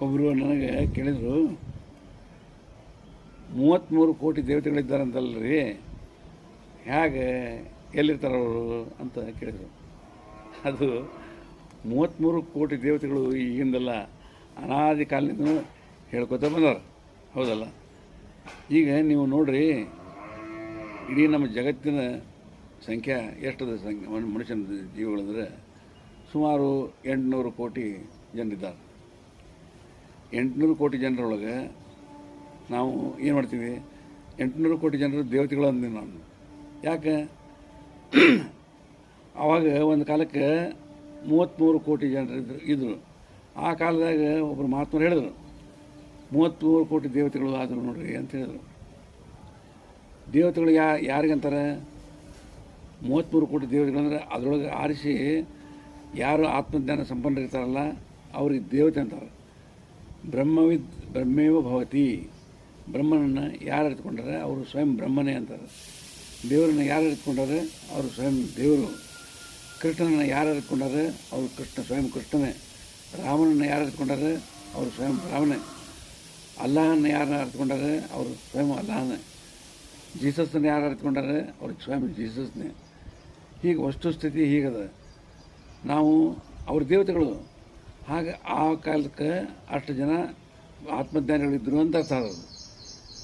ಒಬ್ಬರು ನನಗೆ ಕೇಳಿದರು ಮೂವತ್ತ್ಮೂರು ಕೋಟಿ ದೇವತೆಗಳಿದ್ದಾರಂತಲ್ರಿ, ಹೇಗೆ ಎಲ್ಲಿರ್ತಾರೆ ಅವರು? ಅಂತ ಕೇಳಿದರು. ಅದು ಮೂವತ್ತ್ಮೂರು ಕೋಟಿ ದೇವತೆಗಳು ಈಗಿಂದಲ್ಲ ಅನಾದಿ ಕಾಲದಿಂದ ಹೇಳ್ಕೊತ ಬಂದವ್ರು. ಹೌದಲ್ಲ? ಈಗ ನೀವು ನೋಡ್ರಿ, ಇಡೀ ನಮ್ಮ ಜಗತ್ತಿನ ಸಂಖ್ಯೆ ಎಷ್ಟದ ಸಂಖ್ಯೆ? ಮನ್- ಮನುಷ್ಯನ ಜೀವಗಳಂದರೆ ಸುಮಾರು ಎಂಟುನೂರು ಕೋಟಿ ಜನರಿದ್ದಾರೆ. ಎಂಟುನೂರು ಕೋಟಿ ಜನರೊಳಗೆ ನಾವು ಏನು ಮಾಡ್ತೀವಿ? ಎಂಟುನೂರು ಕೋಟಿ ಜನರು ದೇವತೆಗಳು ಅಂದ್ವಿ ನಾನು. ಯಾಕೆ? ಆವಾಗ ಒಂದು ಕಾಲಕ್ಕೆ ಮೂವತ್ತ್ಮೂರು ಕೋಟಿ ಜನರು ಇದ್ರು ಇದ್ದರು ಆ ಕಾಲದಾಗ ಒಬ್ಬರು ಮಹಾತ್ಮರು ಹೇಳಿದರು ಮೂವತ್ತ್ಮೂರು ಕೋಟಿ ದೇವತೆಗಳು ಆದರು ನೋಡ್ರಿ ಅಂತ ಹೇಳಿದರು. ದೇವತೆಗಳು ಯಾ, ಯಾರಿಗಂತಾರೆ? ಮೂವತ್ತ್ಮೂರು ಕೋಟಿ ದೇವತೆಗಳು ಅಂದರೆ ಅದರೊಳಗೆ ಆರಿಸಿ ಯಾರು ಆತ್ಮಜ್ಞಾನ ಸಂಪನ್ನರಿರ್ತಾರಲ್ಲ ಅವ್ರಿಗೆ ದೇವತೆ ಅಂತಾರೆ. ಬ್ರಹ್ಮವಿದ್ ಬ್ರಹ್ಮೇವ ಭವತಿ. ಬ್ರಹ್ಮನನ್ನು ಯಾರು ಅರಿತುಕೊಂಡಾರೆ ಅವರು ಸ್ವಯಂ ಬ್ರಹ್ಮನೇ ಅಂತಾರೆ. ದೇವರನ್ನು ಯಾರು ಅರಿತುಕೊಂಡಾರೆ ಅವರು ಸ್ವಯಂ ದೇವರು. ಕೃಷ್ಣನನ್ನು ಯಾರು ಅರಿತುಕೊಂಡಾರೆ ಅವರು ಕೃಷ್ಣ, ಸ್ವಯಂ ಕೃಷ್ಣನೇ. ರಾಮನನ್ನು ಯಾರು ಅರಿತುಕೊಂಡಾರೆ ಅವರು ಸ್ವಯಂ ರಾಮನೇ. ಅಲ್ಲಾಹನ್ನ ಯಾರನ್ನ ಅರಿತುಕೊಂಡಾರೆ ಅವರು ಸ್ವಯಂ ಅಲ್ಲಾಹನೇ. ಜೀಸಸ್ನ ಯಾರು ಅರಿತುಕೊಂಡಾರೆ ಅವ್ರಿಗೆ ಸ್ವಯಂ ಜೀಸಸ್ನೇ. ಹೀಗೆ ವಸ್ತುಸ್ಥಿತಿ ಹೀಗದ. ನಾವು, ಅವ್ರ ದೇವತೆಗಳು ಹಾಗೆ ಆ ಕಾಲಕ್ಕೆ ಅಷ್ಟು ಜನ ಆತ್ಮಜ್ಞಾನಿಗಳಿದ್ದರು ಅಂತ ಅರ್ಥ ಅದು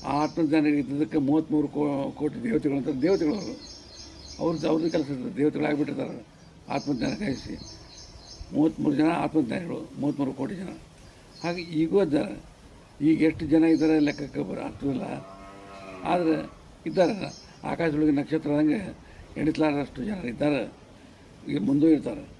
ಆ ಆತ್ಮಜ್ಞಾನಿಗಳಿದ್ದಕ್ಕೆ ಮೂವತ್ತ್ಮೂರು ಕೋ, ಕೋಟಿ ದೇವತೆಗಳು ಅಂತ ದೇವತೆಗಳು ಅವರು. ಅವ್ರದ್ದು ಅವ್ರದ್ದು ಕೆಲಸ ಇರ್ತದೆ, ದೇವತೆಗಳಾಗಿಬಿಟ್ಟಿರ್ತಾರೆ ಆತ್ಮಜ್ಞಾನ ಕಾಯಿಸಿ. ಮೂವತ್ತ್ಮೂರು ಜನ ಆತ್ಮಜ್ಞಾನಿಗಳು ಮೂವತ್ತ್ಮೂರು ಕೋಟಿ ಜನ. ಹಾಗೆ ಈಗೂ ಈಗ ಎಷ್ಟು ಜನ ಇದ್ದಾರೆ ಲೆಕ್ಕಕ್ಕೆ ಬರ ಅರ್ಥವಿಲ್ಲ ಆದರೆ ಇದ್ದಾರೆ. ಆಕಾಶದೊಳಗೆ ನಕ್ಷತ್ರದಂಗೆ ಎಣಿಸಲಾರಷ್ಟು ಜನ ಇದ್ದಾರೆ. ಈಗ ಮುಂದೂ ಇರ್ತಾರೆ.